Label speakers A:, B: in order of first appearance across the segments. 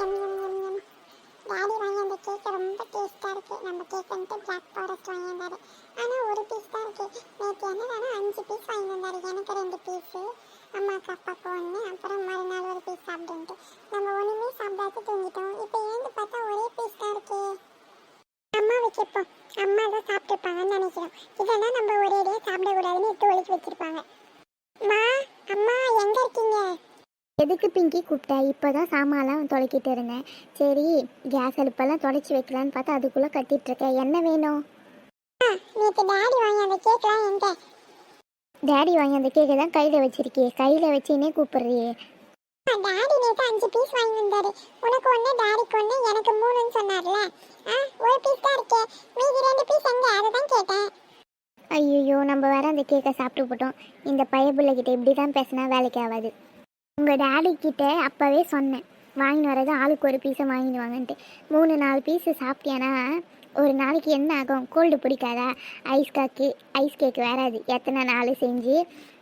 A: M எம் எம் எம். டாடி வாங்கி அந்த கேக் ரொம்ப டேஸ்ட்டாக இருக்குது நம்ம கேக் வந்துட்டு பிளாக் ஃபாரஸ்ட் வாங்கி ஆனால் ஒரு பீஸ் தான் இருக்குது நேற்று என்னடானா அஞ்சு பீஸ் வாங்கி வந்தாரு எனக்கு ரெண்டு பீஸு அம்மாவுக்கு அப்பாவுக்கு ஒன்று அப்புறம் மறுநாள் ஒரு பீஸ் சாப்பிடுன்ட்டு. நம்ம ஒன்றுமே சாப்பிடாது தூங்கிட்டோம். இப்போ ஏந்து பார்த்தா ஒரே பீஸ் தான் இருக்கே. அம்மாவை கேட்போம் அம்மா தான் சாப்பிட்டுருப்பாங்கன்னு நினைக்கிறோம். இதெல்லாம் நம்ம ஒரு சாப்பிடக்கூடாதுன்னு எடுத்து ஒழிச்சு வச்சிருப்பாங்க மா அம்மா எங்கே இருக்கீங்க
B: எதுக்கு பிங்கி கூப்பிட்டா? இப்போ தான் சாமான்லாம் தொலைக்கிட்டு இருந்தேன். சரி கேஸ் அடுப்பெல்லாம் தொடச்சி வைக்கலான்னு பார்த்தா அதுக்குள்ளே கத்திட்டு இருக்கேன். என்ன வேணும்?
A: நேற்று டாடி வாங்கி அந்த கேக்லாம் எங்க
B: டேடி வாங்கி அந்த கேக்கை தான் கையில் வச்சிருக்கியே. கையில் வச்சுன்னே கூப்பிடுறியே.
A: டாடி நேற்று அஞ்சு பீஸ் வாங்கி வந்தாரு. உனக்கு ஒன்று டாடிக்கு ஒன்று எனக்கு மூணுன்னு சொன்னார்ல. ஆ ஒரு பீஸ் தான் இருக்கே. மீதி ரெண்டு பீஸ் எங்க? அதை தான் கேட்டேன்.
B: ஐயோ நம்ம வேற அந்த கேக்கை சாப்பிட்டு போட்டோம். இந்த பையபிள்ளைகிட்ட இப்படி தான் பேசினா வேலைக்கு ஆகாது. உங்கள் டேடி கிட்ட அப்போவே சொன்னேன். வாங்கின்னு வரது ஆளுக்கு ஒரு பீஸை வாங்கிட்டு வாங்கன்ட்டு. மூணு நாலு பீஸு சாப்பிட்டியானா ஒரு நாளைக்கு என்ன ஆகும்? கோல்டு பிடிக்காதா? ஐஸ் காக்கு ஐஸ் கேக் வராது எத்தனை நாள் செஞ்சு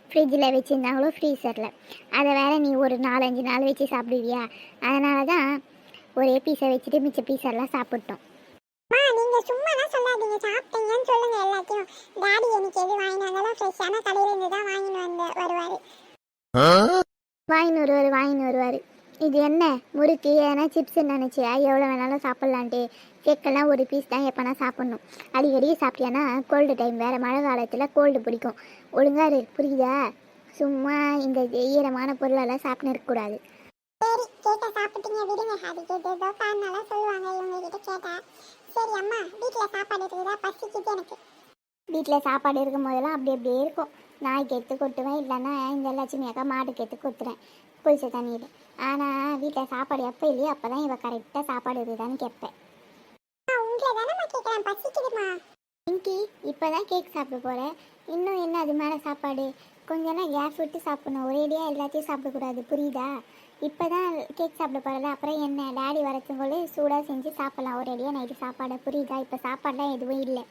B: ஃப்ரிட்ஜில் வச்சுருந்தாங்களோ ஃப்ரீசரில் அதை வேறு நீ ஒரு நாலஞ்சு நாள் வச்சு சாப்பிடுவியா? அதனால தான் ஒரே பீஸை வச்சுட்டு மிச்ச பீஸெல்லாம் சாப்பிட்டோம்.
A: சும்மா சும்மாலாம் சொல்லாதீங்க. சாப்பிட்டீங்கன்னு சொல்லுங்க எல்லாத்தையும் டாடி எனக்கு எது வாங்கிட்டு வந்தாலும் ஃப்ரெஷ்ஷான கடையில இருந்து தான் வாங்கிட்டு வந்து வருவாரு
B: வாங்கின்னு வருவார் வாங்கின்னு வருவார் இது என்ன? முறுக்கு ஏன்னா சிப்ஸ் நினச்சியா? எவ்வளோ வேணாலும் சாப்பிட்லான்ட்டு. கேக்கெல்லாம் ஒரு பீஸ் தான் எப்போனா சாப்பிட்ணும். அடிக்கடி சாப்பிட்டியானா கோல்டு டைம் வேறு மழை காலத்தில் கோல்டு பிடிக்கும். ஒழுங்கா இரு புரியுதா? சும்மா இந்த ஈரமான பொருளெல்லாம் சாப்பிட்டு இருக்கக்கூடாது
A: சரி கேக்க சாப்பிட்டீங்க விடுங்க. அதுக்கு ஏதோ காரணம்லாம் சொல்லுவாங்க இவங்க கிட்ட. கேட்டா சரி அம்மா வீட்டில் சாப்பாடு இருக்குதா? பசிக்குது எனக்கு.
B: வீட்டில் சாப்பாடு இருக்கும் போதெல்லாம் அப்படி அப்படியே இருக்கும். நாய்க்கு எடுத்து கொட்டுவேன் இல்லைன்னா இந்த லட்சுமி அக்கா மாட்டுக்கு எடுத்து கொத்துறேன். குளிச்ச தண்ணியில் ஆனால் வீட்டில் சாப்பாடு எப்போ இல்லையோ அப்போ தான் இவள் கரெக்டாக சாப்பாடு இருக்குதான்னு கேட்பேன்.
A: உங்களை தானம்மா கேட்குறேன் பசிக்குதுமா
B: பிங்கி இப்போ தான் கேக் சாப்பிட போகிறேன் இன்னும் என்ன அது மேலே சாப்பாடு? கொஞ்ச நேரம் கேஸ் விட்டு சாப்பிடணும். ஒரேடியாக எல்லாத்தையும் சாப்பிடக்கூடாது. புரியுதா? இப்போ தான் கேக் சாப்பிட போகிறல அப்புறம் என்ன? டேடி வரத்துக்குள்ளே சூடாக செஞ்சு சாப்பிட்லாம். ஒரேடியாக நைட்டு சாப்பாடை. புரியுதா? இப்போ சாப்பாடுலாம் எதுவும் இல்லை.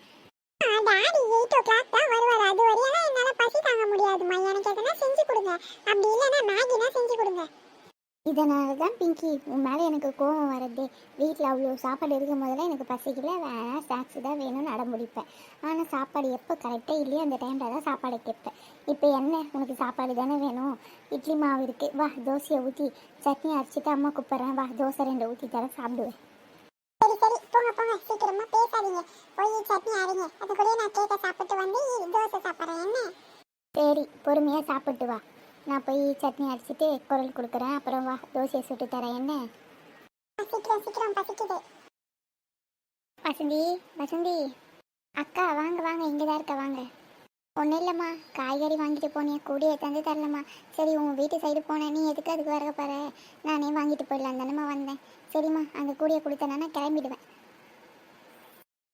A: டாடி எயிட் ஓ கிளாக் தான் வருவார். அது வரையெல்லாம் என்னால் பசி தாங்க எனக்கு எதனா செஞ்சு கொடுங்க. அப்படி இல்லைன்னா மேகினா செஞ்சு கொடுங்க.
B: இதனால தான் பிங்கி உன் மேலே எனக்கு கோவம் வரதே. வீட்டில் அவ்வளோ சாப்பாடு இருக்கும் போதெல்லாம் எனக்கு பசிக்கல. வேணா ஸ்நாக்ஸ் தான் வேணும்னு அடம் முடிப்பேன் ஆனால் சாப்பாடு எப்போ கரெக்டாக இல்லையோ அந்த டைமில் தான் சாப்பாடு கேட்பேன். இப்போ என்ன? உனக்கு சாப்பாடு தானே வேணும்? இட்லி மாவு இருக்குது வா தோசையை ஊற்றி சட்னி அரைச்சிட்டு அம்மா கூப்பிட்றேன். வா தோசை ரெண்டு ஊற்றி தரேன் சாப்பிடுவேன்.
A: சரி சரி. போங்க போங்க. சீக்கிரமா பேசாதீங்க. போய் சட்னி அரைங்க. அதுக்குள்ளேயே நான் கேக்க சாப்பிட்டு வந்து தோசை சாப்பிட்றேன். என்ன?
B: சரி பொறுமையாக சாப்பிட்டு வா. நான் போய் சட்னி அரைச்சிட்டு குரல் கொடுக்குறேன். அப்புறம் வா தோசையை சுட்டு தரேன். என்ன?
A: சீக்கிரம் சீக்கிரம் பசிக்குது.
B: வசந்தி வசந்தி. அக்கா வாங்க வாங்க இங்கே தான் இருக்க வாங்க. ஒன்றும் இல்லைம்மா காய்கறி வாங்கிட்டு போனேன் கூடிய தந்து தரலம்மா. சரி உன் வீட்டு சைடு போனேன். நீ எதுக்கு அதுக்கு வர போகிற நானே வாங்கிட்டு போயிடலாம் தானேம்மா வந்தேன். சரிம்மா அந்த கூடிய கொடுத்தேன்னா நான் கிளம்பிடுவேன்.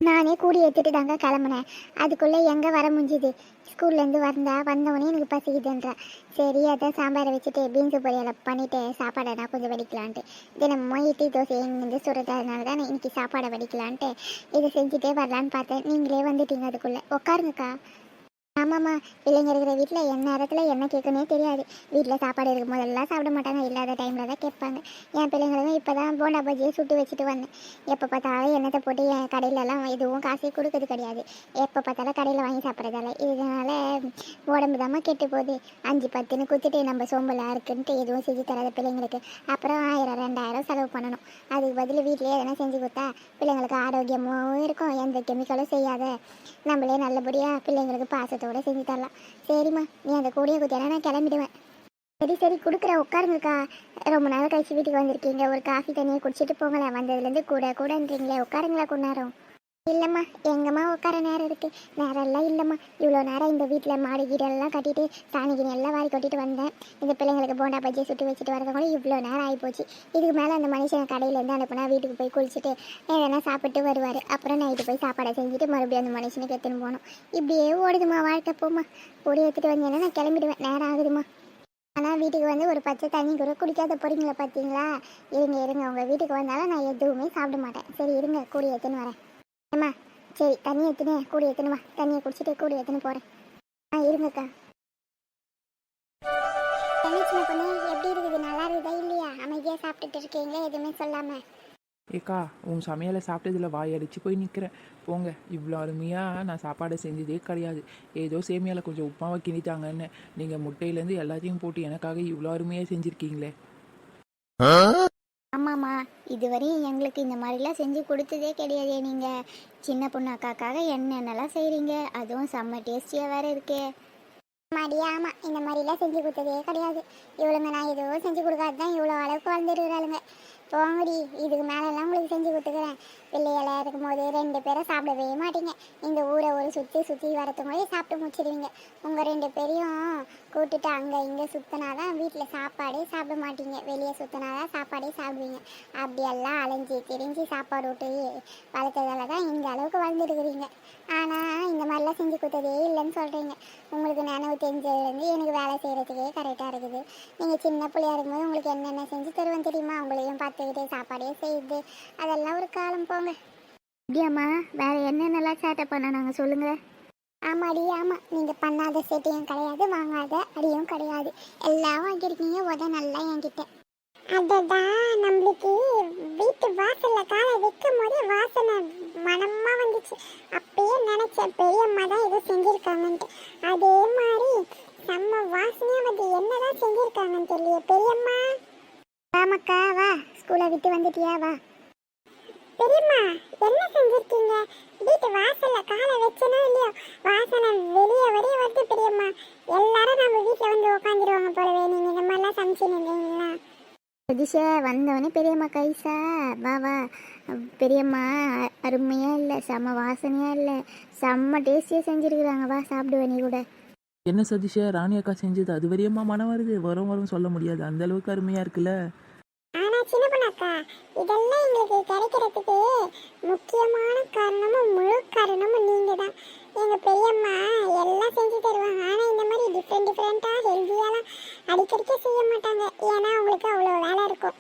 B: நானே கூடி எடுத்துட்டு தாங்க கிளம்புனேன். அதுக்குள்ளே எங்கே வர முடிஞ்சுது? ஸ்கூல்லேருந்து வந்தா வந்தவொடனே எனக்கு பசிக்குதுன்றா. சரி அதான் சாம்பாரை வச்சுட்டு பீன்ஸு பொரியலை பண்ணிவிட்டு சாப்பாடை நான் கொஞ்சம் வடிக்கலான்ட்டு. தினமும் இட்லி தோசை இங்கேருந்து சுடுறதுனால தான் இன்னைக்கு சாப்பாடை வடிக்கலான்ட்டு. இதை செஞ்சுட்டே வரலான்னு பார்த்தேன். நீங்களே வந்துட்டீங்க அதுக்குள்ளே. உட்காருங்கக்கா. ஆமாம்மா பிள்ளைங்க இருக்கிற வீட்டில் என்ன நேரத்தில் என்ன கேட்கணே தெரியாது. வீட்டில் சாப்பாடு இருக்கும் போதெல்லாம் சாப்பிட மாட்டாங்க இல்லாத டைமில் தான் கேட்பாங்க. என் பிள்ளைங்களும் இப்போ தான் போண்டா பஜ்ஜியை சுட்டு வச்சுட்டு வந்தேன். எப்போ பார்த்தாலும் எண்ணத்தை போட்டு என் கடையிலலாம் எதுவும் காசே கொடுக்கறது கிடையாது. எப்போ பார்த்தாலும் கடையில் வாங்கி சாப்பிட்றதால. இதனால் உடம்பு தாம்மா கெட்டு போகுது. அஞ்சு பத்துன்னு குத்துட்டு நம்ம சோம்பலாக இருக்குன்ட்டு எதுவும் செஞ்சு தராத பிள்ளைங்களுக்கு. அப்புறம் ஆயிரம் ரெண்டாயிரம் செலவு பண்ணணும். அதுக்கு பதில் வீட்டிலே எதனா செஞ்சு கொடுத்தா பிள்ளைங்களுக்கு ஆரோக்கியமாகவும் இருக்கும் எந்த கெமிக்கலும் செய்யாத. நம்மளே நல்லபடியாக பிள்ளைங்களுக்கு பாசத்தோடு கூட செஞ்சு தரலாம் சரிம்மா நீ அந்த கூடிய குத்தியானா நான் கிளம்பிடுவேன். சரி சரி கொடுக்குற உட்காருங்கக்கா. ரொம்ப நாள் கழிச்சு வீட்டுக்கு வந்திருக்கீங்க. ஒரு காஃபி தண்ணியை குடிச்சிட்டு போங்களேன். வந்ததுலேருந்து கூட கூடன்றீங்களே. உட்காருங்களா கொண்டாரம் இல்லைம்மா எங்கம்மா உட்கார நேரம் இருக்குது நேரம் எல்லாம் இல்லைம்மா. இவ்வளோ நேரம் இந்த வீட்டில் மாடி கீடெல்லாம் கட்டிட்டு சாணி கீழே எல்லாம் வாரி கொட்டிட்டு வந்தேன். இந்த பிள்ளைங்களுக்கு போண்டா பஜ்ஜி சுட்டு வச்சுட்டு வரதுக்குள்ள இவ்வளோ நேரம் ஆகிப்போச்சு இதுக்கு மேலே அந்த மனுஷன் கடையிலேருந்து அனுப்புனா வீட்டுக்கு போய் குளிச்சுட்டு எதனா சாப்பிட்டு வருவார். அப்புறம் நைட்டு போய் சாப்பாடை செஞ்சுட்டு மறுபடியும் அந்த மனுஷனுக்கு எடுத்துன்னு போகணும். இப்படியே ஓடுதுமா வாழ்க்கை போம்மா. பொடி எடுத்துகிட்டு வந்தேன்னா நான் கிளம்பிடுவேன். நேரம் ஆகுதுமா ஆனால் வீட்டுக்கு வந்து ஒரு பச்சை தண்ணி கூட குடிக்காத போகிறீங்களா பார்த்தீங்களா இருங்க இருங்க. உங்கள் வீட்டுக்கு வந்தாலும் நான் எதுவுமே சாப்பிட மாட்டேன். சரி இருங்க. கூடி எடுத்துன்னு வரேன். ஏம்மா சரி தண்ணி எடுத்துன்னு கூடி எடுத்துன்னு வா. தண்ணியை குடிச்சிட்டு கூடி எடுத்துன்னு போகிறேன் ஆ இருங்கக்கா. சின்ன பொண்ணு எப்படி இருக்குது? நல்லா இருக்குதா இல்லையா? அமைதியாக சாப்பிட்டுட்டு இருக்கீங்க எதுவுமே சொல்லாம.
C: ஏக்கா உன் சமையலை சாப்பிட்டதில் வாய் அடிச்சு போய் நிற்கிறேன் போங்க இவ்வளோ அருமையாக நான் சாப்பாடு செஞ்சதே கிடையாது. ஏதோ சேமியாவில் கொஞ்சம் உப்புமாவை கிணித்தாங்கன்னு நீங்கள் முட்டையிலேருந்து எல்லாத்தையும் போட்டு எனக்காக இவ்வளோ அருமையாக செஞ்சுருக்கீங்களே.
B: ஆமாம்மா. இதுவரையும் எங்களுக்கு இந்த மாதிரிலாம் செஞ்சு கொடுத்ததே கிடையாதே நீங்கள் சின்ன பொண்ணு அக்காக்காக என்னென்னலாம் செய்கிறீங்க அதுவும் செம்ம டேஸ்டியாக வேறு இருக்கே. மடியா ஆமாம் இந்த மாதிரிலாம் செஞ்சு கொடுத்ததே கிடையாது. இவ்வளோங்க நான் எதுவும் செஞ்சு கொடுக்காது தான் இவ்வளோ அளவுக்கு வளர்ந்துருக்குறாளுங்க. போங்கடி இதுக்கு மேலெல்லாம் உங்களுக்கு செஞ்சு கொடுத்துக்கிறேன். இருக்கும் இருக்கும்போது ரெண்டு பேரும் சாப்பிடவே மாட்டீங்க. இந்த ஊரை ஒரு சுற்றி சுற்றி வரத்துக்கு போது சாப்பிட்டு முடிச்சிடுவீங்க உங்கள் ரெண்டு பேரையும் கூட்டிட்டு அங்கே இங்கே சுற்றினாதான் வீட்டில் சாப்பாடே சாப்பிட மாட்டீங்க. வெளியே சுற்றினாதான் சாப்பாடே சாப்பிடுவீங்க. அப்படியெல்லாம் அலைஞ்சி திரிஞ்சு சாப்பாடு விட்டு வளர்த்ததால தான் இந்த அளவுக்கு வளர்ந்துருக்குறீங்க. ஆனால் இந்த மாதிரிலாம் செஞ்சு கொடுத்ததே இல்லைன்னு சொல்கிறீங்க உங்களுக்கு நினைவு தெரிஞ்சதுலேருந்து எனக்கு வேலை செய்கிறதுக்கே கரெக்டாக இருக்குது. நீங்கள் சின்ன பிள்ளையா இருக்கும்போது உங்களுக்கு என்னென்ன செஞ்சு தருவேன் தெரியுமா? உங்களையும் பார்த்துக்கிட்டு சாப்பாடே செய்யுது அதெல்லாம் ஒரு காலம் போங்க. அப்படியாம்மா வேறு என்னென்னலாம் சேட்டை பண்ண நாங்கள் சொல்லுங்கள் ஆமாடி ஆமாம் நீங்கள் பண்ணாத சேட்டையும் கிடையாது வாங்காத அடியும் கிடையாது. எல்லாம் வாங்கியிருக்கீங்க உத நல்லா என்கிட்ட.
A: அதுதான் நம்மளுக்கு வீட்டு வாசல்ல காலை வைக்கும் போதே வாசனை மனமா வந்துச்சு. அப்பயே நினைச்சேன் பெரியம்மா தான் ஏதோ செஞ்சிருக்காங்கன்ட்டு. அதே மாதிரி நம்ம வாசனையா வந்து என்னதான் செஞ்சிருக்காங்கன்னு தெரியல பெரியம்மா.
B: வாமக்கா வா. ஸ்கூலை விட்டு வந்துட்டியா? வா.
A: பெரியம்மா என்ன செஞ்சிருக்கீங்க? வீட்டு வாசல்ல காலை வச்சனோ இல்லையோ? வாசனை வெளியே வரைய வருது பெரியம்மா. எல்லாரும் நம்ம வீட்டுல வந்து உட்காந்துருவாங்க போலவே. நீங்க இந்த மாதிரிலாம் சமைச்சிருந்தீங்களா
B: சதீஷா வந்தவொடனே பெரியம்மா கைசா வா வா. பெரியம்மா அ- அருமையா இல்லை செம்ம வாசனையா இல்லை. செம்ம டேஸ்டியாக செஞ்சுருக்குறாங்க. வா சாப்பிடுவ நீ கூட.
C: என்ன சதீஷா ராணி அக்கா செஞ்சது அது வரையுமா மனம் வருது. வரும் வரும் சொல்ல முடியாது. அந்த அளவுக்கு அருமையாக இருக்குல்ல?
A: சின்ன பொண்ணாக்கா? இதெல்லாம் எங்களுக்கு கிடைக்கிறதுக்கு முக்கியமான காரணமும் முழு காரணமும் நீங்கள் தான் எங்கள் பெரியம்மா எல்லாம் செஞ்சு தருவாங்க. ஆனால் இந்த மாதிரி டிஃப்ரெண்ட் டிஃப்ரெண்ட்டாக ஹெல்த்தியாலாம் அடிக்கடிக்க செய்ய மாட்டாங்க. ஏன்னா அவங்களுக்கு அவ்வளோ வேலை இருக்கும்.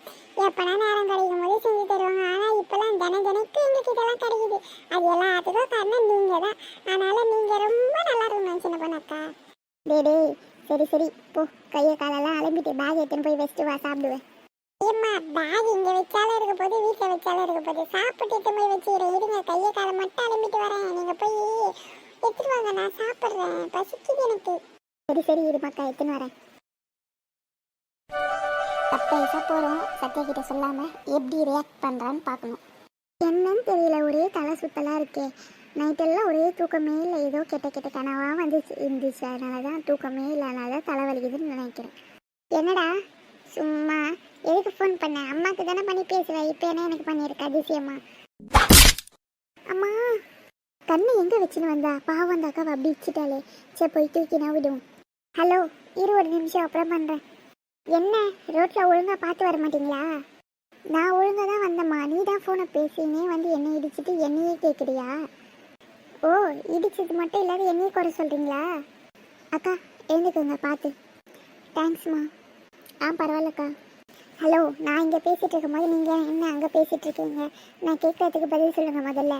A: எப்போனா நேரம் கிடைக்கும் போது செஞ்சு தருவாங்க. ஆனால் இப்போலாம் தின தினைக்கு எங்களுக்கு இதெல்லாம் கிடைக்குது. அது எல்லாத்துக்கும் காரணம் நீங்கள் தான் அதனால் நீங்கள் ரொம்ப நல்லா இருக்கணும் சின்ன பொண்ணாக்கா.
B: டேய் டேய் சரி சரி. போ. கையை காலெல்லாம் அலம்பிட்டு பேக் எடுத்துன்னு போய் வச்சுட்டு வா சாப்பிடுவேன்.
A: ஏம்மா பேக் இங்க வச்சாலும் இருக்க போது வீட்ல வச்சாலும் இருக்க போது. சாப்பிட்டு எடுத்து போய் வச்சுக்கிறேன். இருங்க கையை காலை மட்டும் அலம்பிட்டு வரேன். நீங்க போய் எடுத்துட்டு வாங்க நான் சாப்பிடுறேன். பசிக்குது எனக்கு.
B: சரி சரி இரு மக்கா எடுத்துன்னு வரேன். சர்ப்ரைஸா போகிறோம் சத்யா கிட்ட சொல்லாம எப்படி ரியாக்ட் பண்ணுறான்னு பார்க்கணும். என்னன்னு தெரியல. ஒரே தலை சுத்தலாக இருக்கே. நைட்டெல்லாம் ஒரே தூக்கமே இல்லை. ஏதோ கெட்ட கெட்ட கனவாக வந்துச்சு இருந்துச்சு. அதனால தான் தூக்கமே இல்லை. அதனால தான் தலை வலிக்குதுன்னு நினைக்கிறேன். என்னடா? சும்மா எதுக்கு ஃபோன் பண்ண? அம்மாக்கு தானே பண்ணி பேசுவேன் இப்போ என்ன எனக்கு பண்ணியிருக்க அதிசயமா? அம்மா கண்ணு எங்கே வச்சுன்னு வந்தா? பாவம் அந்த அக்காவை அப்படி வச்சுட்டாலே சரி போய் தூக்கினா விடுவோம். ஹலோ இரு ஒரு நிமிஷம் அப்புறம் பண்ணுறேன் என்ன? ரோட்டில் ஒழுங்காக பார்த்து வர மாட்டீங்களா? நான் ஒழுங்காக தான் வந்தம்மா. நீ தான் ஃபோனை பேசினே வந்து என்னை இடிச்சிட்டு என்னையே கேட்குறியா ஓ இடிச்சது மட்டும் இல்லாத என்னையே குறை சொல்கிறீங்களா அக்கா எழுந்துக்கோங்க பார்த்து. தேங்க்ஸ்மா ஆ பரவாயில்லக்கா ஹலோ நான் இங்கே பேசிகிட்டு இருக்கும்போது நீங்கள் என்ன அங்கே பேசிகிட்டு இருக்கீங்க நான் கேட்கறதுக்கு பதில் சொல்லுங்கள் முதல்ல.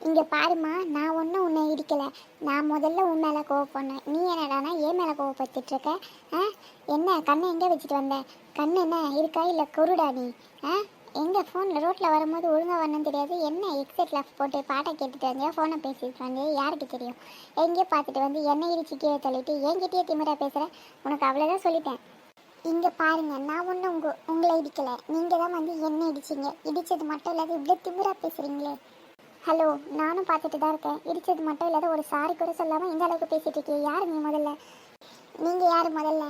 B: இங்கே பாருமா நான் ஒன்றும் உன்னை இடிக்கலை. நான் முதல்ல உன் மேலே கோவப்பண்ணேன் நீ என்னடானா ஏன் மேலே கோவப்பட்டுட்டு இருக்க ஆ? என்ன கண்ணை எங்கே வச்சுட்டு வந்த? கண் என்ன இருக்கா இல்லை குருடா நீ? ஆ? எங்கள் ஃபோனில் ரோட்டில் வரும்போது ஒழுங்காக வரணும்னு தெரியாது. என்ன எக்ஸெட்டில் போட்டு பாட்டை கேட்டுட்டு வந்தியா ஃபோனை பேசிட்டு வந்தியா? யாருக்கு தெரியும்? எங்கேயோ பார்த்துட்டு வந்து என்னை இடிச்சு கீழே தள்ளிட்டு என்கிட்டயே திமிரா பேசுகிறேன் உனக்கு அவ்வளோதான் சொல்லிட்டேன். இங்கே பாருங்க நான் ஒன்றும் உங்க உங்களை இடிக்கலை. நீங்கள் தான் வந்து என்ன இடிச்சிங்க. இடிச்சது மட்டும் இல்லாத இவ்வளோ திமிரா பேசுகிறீங்களே ஹலோ நானும் பார்த்துட்டு தான் இருக்கேன். இடிச்சது மட்டும் இல்லாத ஒரு சாரி கூட சொல்லாமல் இந்த அளவுக்கு பேசிட்டு இருக்கீங்க? யார் நீ முதல்ல? நீங்கள் யார் முதல்ல?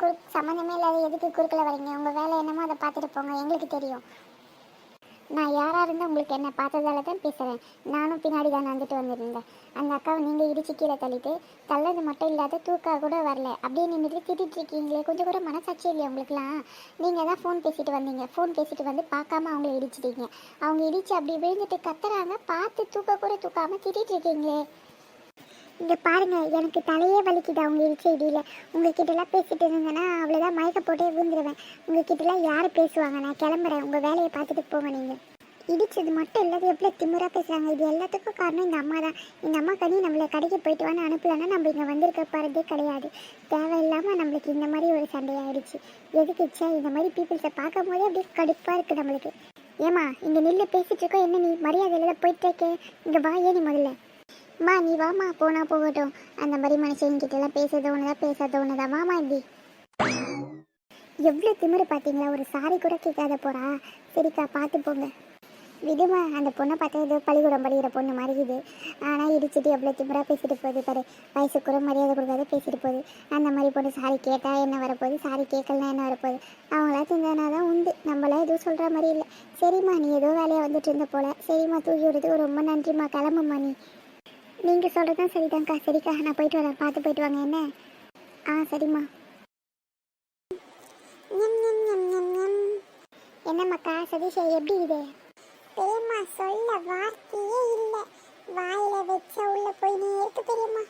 B: குறு சம்மந்தமே இல்லாத எதுக்கு குறுக்கில் வரீங்க? உங்கள் வேலை என்னமோ அதை பார்த்துட்டு போங்க. எங்களுக்கு தெரியும். நான் யாராக இருந்தால் உங்களுக்கு என்ன பார்த்ததால தான் பேசுகிறேன் நானும் பின்னாடி தான் வந்துட்டு வந்திருந்தேன். அந்த அக்காவை நீங்கள் இடிச்சு கீழே தள்ளிட்டு தள்ளது மட்டும் இல்லாத தூக்கா கூட வரல. அப்படியே நின்றுட்டு திட்டிட்டு இருக்கீங்களே கொஞ்சம் கூட மனசாட்சி இல்லையா உங்களுக்குலாம் நீங்கள் தான் ஃபோன் பேசிட்டு வந்தீங்க. ஃபோன் பேசிட்டு வந்து பார்க்காம அவங்கள இடிச்சிட்டீங்க. அவங்க இடிச்சு அப்படி விழுந்துட்டு கத்துறாங்க. பார்த்து தூக்க கூட தூக்காமல் திட்டிகிட்டு இருக்கீங்களே. இங்கே பாருங்க எனக்கு தலையே வலிக்குது. அவங்க இடிச்ச உங்ககிட்டலாம் பேசிட்டு இருந்தேன்னா அவ்வளோதான் மயக்க போட்டே விழுந்துருவேன். உங்ககிட்டலாம் யார் பேசுவாங்க? நான் கிளம்புறேன். உங்கள் வேலையை பார்த்துட்டு போங்க நீங்கள் இடிச்சது மட்டும் இல்லாத எவ்வளோ திமுறாக பேசுகிறாங்க இது எல்லாத்துக்கும் காரணம் இந்த அம்மா தான். இந்த அம்மா கனி நம்மளை கடைக்கு போயிட்டு வான்னு அனுப்பலன்னா நம்ம இங்கே வந்திருக்க போகிறதே கிடையாது. தேவையில்லாமல் நம்மளுக்கு இந்த மாதிரி ஒரு சண்டையாயிடுச்சு. எதுக்கு ச்சே இந்த மாதிரி பீப்புள்ஸை பார்க்கும் போதே அப்படியே கடுப்பாக இருக்குது நம்மளுக்கு. ஏமா இங்கே நில்லு பேசிகிட்டு இருக்கோம் என்ன நீ? மரியாதையில் போயிட்டு இருக்கே. இங்கே வா ஏன் நீ முதல்ல? அம்மா நீ வாமா போனா போகட்டும். அந்த மாதிரி மனுஷங்கிட்ட எல்லாம் பேசுறது ஒண்ணுதான் பேசாத ஒண்ணுதான் வாமா இப்படி. எவ்வளோ திமிரு பார்த்தீங்களா ஒரு சாரி கூட கேட்காத போறா. சரிக்கா பார்த்து போங்க. விடுமா அந்த பொண்ணை பார்த்தா ஏதோ பள்ளிக்கூடம் படிக்கிற பொண்ணு மாதிரி இது ஆனால் இடிச்சிட்டு எவ்வளோ திமிரா பேசிட்டு போகுது பாரு. வயசு கூட மரியாதை கொடுக்காத பேசிட்டு போகுது. அந்த மாதிரி பொண்ணு சாரி கேட்டால் என்ன வரப்போகுது? சாரி கேட்கலனா என்ன வரப்போகுது? அவங்களா திந்தானா தான் உண்டு. நம்மளாம் எதுவும் சொல்கிற மாதிரி இல்லை. சரிம்மா நீ ஏதோ வேலையாக வந்துட்டு இருந்த போல. சரிம்மா தூக்கி விடுறதுக்கு ரொம்ப நன்றிம்மா. கிளம்பும்மா நீ. நீங்கள் சொல்கிறது சரிதான்க்கா. சரிக்கா நான் போயிட்டு வரேன். பார்த்து போயிட்டு வாங்க. என்ன? ஆ சரிம்மா. என்னம்மாக்கா சதீஷ் எப்படி இது?
A: பெரியம்மா சொல்ல வார்த்தையே இல்லை. வாயில வச்ச உள்ள போய் நீ இருக்கு பெரியம்மா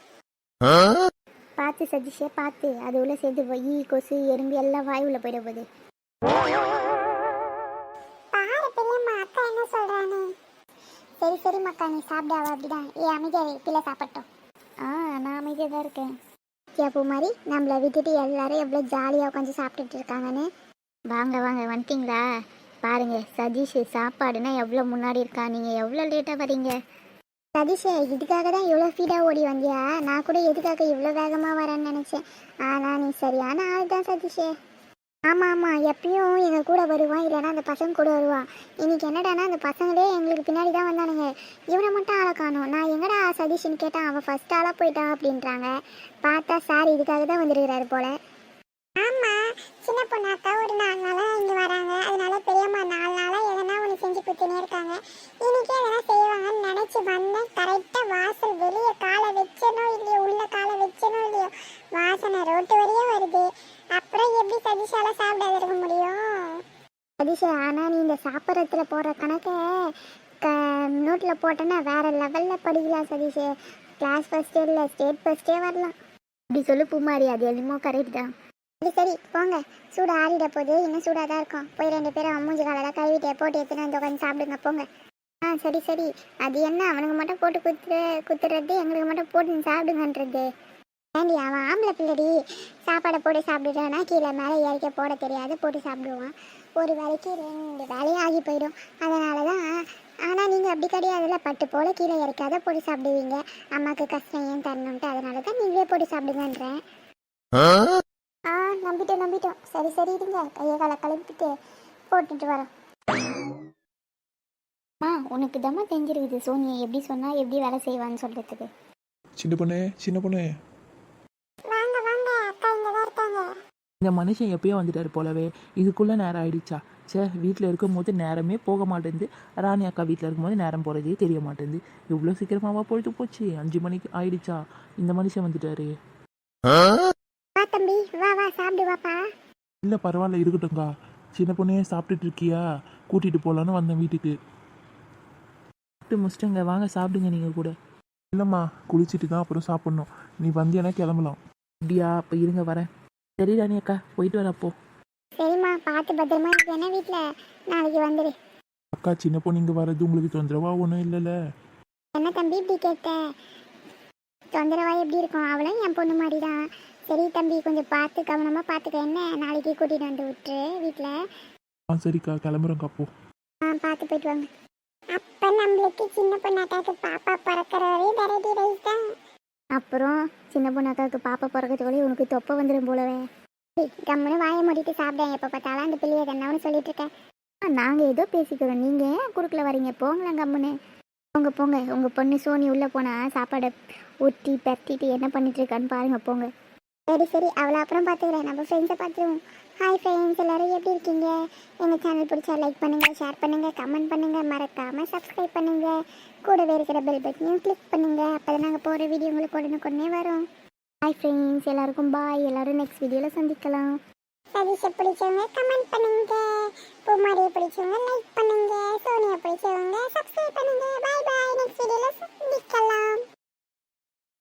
B: பார்த்து சதீஷே பார்த்து. அது உள்ள சேர்த்து போய் கொசு எறும்பு எல்லாம் வாய் உள்ள போயிட போகுது. நீ சாப்பிடாவ அப்படிதான். ஏ அமைதியாக பிள்ளை சாப்பிட்டோம் ஆ நான் அமைதியாக தான் இருக்கேன். அப்போ மாதிரி நம்மளை விட்டுட்டு எல்லாரும் எவ்வளோ ஜாலியாக உட்காந்து சாப்பிட்டுட்டு இருக்காங்கன்னு. வாங்க வாங்க வந்துட்டீங்களா? பாருங்க சதீஷ் சாப்பாடுனா எவ்வளோ முன்னாடி இருக்கா? நீங்கள் எவ்வளோ லேட்டாக வரீங்க? சதீஷே இதுக்காக தான் இவ்வளோ ஃபீடாக ஓடி வந்தியா? நான் கூட எதுக்காக இவ்வளோ வேகமாக வரேன்னு நினச்சேன். ஆனால் நீ சரியான ஆள் தான் சதீஷே. ஆமாம் ஆமாம் எப்பயும் எங்கள் கூட வருவான் இல்லைன்னா அந்த பசங்க கூட வருவான் இன்னைக்கு என்னடானா அந்த பசங்களே எங்களுக்கு பின்னாடி தான் வந்தானுங்க. இவனை மட்டும் ஆளை காணும். நான் எங்கடா சதீஷ்னு கேட்டான் அவன் ஃபஸ்ட் ஆளாக போயிட்டான் அப்படின்றாங்க. பார்த்தா சார் இதுக்காக தான் வந்துருக்கிறாரு போல.
A: ஆமாம் சின்ன பொண்ணாக்கா ஒரு நாலு நாளாக இங்கே வராங்க. அதனால பெரியம்மா நாலு நாளாக எதனா ஒன்று செஞ்சு கொடுத்துனே இருக்காங்க. இன்னைக்கு எதனா செய்வாங்கன்னு நினச்சி வந்தேன். கரெக்டாக வாசல் வெளியே காலை வச்சனோ இல்லையோ உள்ள காலை வச்சனோ இல்லையோ வாசனை ரோட்டு வரையே வருது அப்புறம் எப்படி சதீஷால சாப்பிடாத இருக்க முடியும்
B: சதீஷ் ஆனால் நீ இந்த சாப்பிட்றதுல போடுற கணக்கை க நோட்டில் போட்டேன்னா வேற லெவலில் படிக்கலாம் சதீஷ். கிளாஸ் ஃபஸ்ட்டே இல்லை ஸ்டேட் ஃபஸ்ட்டே வரலாம். அப்படி சொல்லு பூமாரி அது என்னமோ கரெக்ட் தான். சரி சரி போங்க. சூடு ஆறிட போகுது இன்னும் சூடாக தான் இருக்கும். போய் ரெண்டு பேரும் மூஞ்சி காலெல்லாம் கழுவிட்டு போட்டு எடுத்துன்னு வந்து உட்காந்து சாப்பிடுங்க போங்க. ஆ சரி சரி. அது என்ன அவனுக்கு மட்டும் போட்டு குத்துற குத்துறது எங்களுக்கு மட்டும் போட்டு சாப்பிடுங்கன்றது. ஏண்டி அவன் ஆம்பளை பிள்ளடி. சாப்பாடை போட்டு சாப்பிட்டுட்டானா கீழே மேலே இறக்க போட தெரியாது போட்டு சாப்பிடுவான். ஒரு வேலைக்கு ரெண்டு வேலையும் ஆகி போயிடும். அதனால தான் ஆனால் நீங்கள் அப்படி கிடையாதுல்ல. பட்டு போல கீழே இறக்காத போட்டு சாப்பிடுவீங்க. அம்மாவுக்கு கஷ்டம் ஏன் தரணுன்ட்டு அதனால தான் நீங்களே போட்டு சாப்பிடுங்கன்றேன். ஆ? நம்பிட்டோம் நம்பிட்டோம். சரி சரி இருங்க. கையை காலை கழுப்பிட்டு போட்டுட்டு வரோம். அம்மா உனக்கு தம்மா தெரிஞ்சிருக்குது. சோனியை எப்படி சொன்னால் எப்படி வேலை செய்வான்னு சொல்கிறதுக்கு
D: சின்ன பொண்ணு சின்ன பொண்ணு
A: வாங்க வாங்க அக்கா இங்க தான் இருக்காங்க
C: இந்த மனுஷன் எப்பயோ வந்துட்டாரு போலவே. இதுக்குள்ளே நேரம் ஆயிடுச்சா? சே வீட்டில் இருக்கும்போது நேரமே போக மாட்டேங்குது. ராணி அக்கா வீட்டில் இருக்கும்போது நேரம் போகிறதே தெரிய மாட்டேங்குது. இவ்வளோ சீக்கிரமாவா பொழுது போச்சு? அஞ்சு மணிக்கு ஆயிடுச்சா? இந்த மனுஷன் வந்துட்டாரு.
B: வா தம்பி வா வா சாப்பிடு வாப்பா.
D: இல்லை பரவாயில்ல இருக்கட்டும்க்கா. சின்ன பொண்ணே சாப்பிட்டுட்டு இருக்கியா? கூட்டிகிட்டு போகலான்னு வந்தேன் வீட்டுக்கு.
C: சாப்பிட்டு முடிச்சிட்டுங்க. வாங்க சாப்பிடுங்க நீங்கள் கூட.
D: இல்லைம்மா குளிச்சுட்டு தான் அப்புறம் சாப்பிட்ணும். நீ வந்தியானா கிளம்பலாம்.
C: அப்படியா? அப்போ இருங்க வரேன். சரி ராணி அக்கா போயிட்டு வரேன் அப்போ
B: சரிம்மா பார்த்து பத்திரமா இருக்கேன்னா வீட்டில் நாளைக்கு வந்துடு
D: அக்கா சின்ன பொண்ணு இங்கே வர்றது உங்களுக்கு தொந்தரவா ஒன்றும் இல்லைல்ல?
B: என்ன தம்பி இப்படி கேட்ட? தொந்தரவா எப்படி இருக்கும்? அவளும் என் பொண்ணு மாதிரி தான் சரி தம்பி கொஞ்சம் பார்த்து கவனமாக பார்த்துக்க. என்ன? நாளைக்கு கூட்டிகிட்டு வந்து விட்டுரு வீட்டில்
D: ஆ சரிக்கா கிளம்புறேங்க்கா அப்போ
B: ஆ பார்த்து போயிட்டு வாங்க.
A: அப்ப நம்மளுக்கு சின்ன பொண்ணு அக்காவுக்கு பாப்பா பிறக்கிற வரையும் வெரைட்டி ரைஸ் தான்
B: அப்புறம் சின்ன பொண்ணு அக்காவுக்கு பாப்பா பிறக்கிறதுக்குள்ளே உனக்கு தொப்பை வந்துடும் போலவே. கம்முன்னு வாயை மூடிட்டு சாப்பிட்டேன் எப்போ பார்த்தாலும் அந்த பிள்ளைய என்னன்னு சொல்லிட்டு இருக்கேன் நாங்கள் ஏதோ பேசிக்கிறோம். நீங்கள் ஏன் குறுக்கில் வரீங்க? போங்களேன் கம்முன்னு போங்க போங்க. உங்கள் பொண்ணு சோனி உள்ளே போனால் சாப்பாடை ஒட்டி பெரட்டிட்டு என்ன பண்ணிட்டு இருக்கான்னு பாருங்கள் போங்க. சரி சரி அவ்வளோ அப்புறம் பார்த்துக்கிறேன். நம்ம ஃப்ரெண்ட்ஸை பார்த்துருவோம். ஹாய் ஃப்ரெண்ட்ஸ் எல்லோரும் எப்படி இருக்கீங்க? எங்கள் சேனல் பிடிச்சா லைக் பண்ணுங்கள் ஷேர் பண்ணுங்கள் கமெண்ட் பண்ணுங்கள் மறக்காமல் சப்ஸ்கிரைப் பண்ணுங்கள் கூடவே இருக்கிற பெல் பட்டனையும் கிளிக் பண்ணுங்கள் அப்போ தான் நாங்கள் போகிற வீடியோ உங்களுக்கு உடனுக்குடனே வரும். ஹாய் ஃப்ரெண்ட்ஸ் எல்லாருக்கும் பாய் எல்லோரும் நெக்ஸ்ட் வீடியோவில் சந்திக்கலாம்.
A: சதீஷை பிடிச்சவங்க கமெண்ட் பண்ணுங்க. பூமாரியை பிடிச்சவங்க லைக் பண்ணுங்க. சோனியா பிடிச்சவங்க சப்ஸ்கிரைப் பண்ணுங்க. பாய் பாய் நெக்ஸ்ட் வீடியோல சந்திக்கலாம்.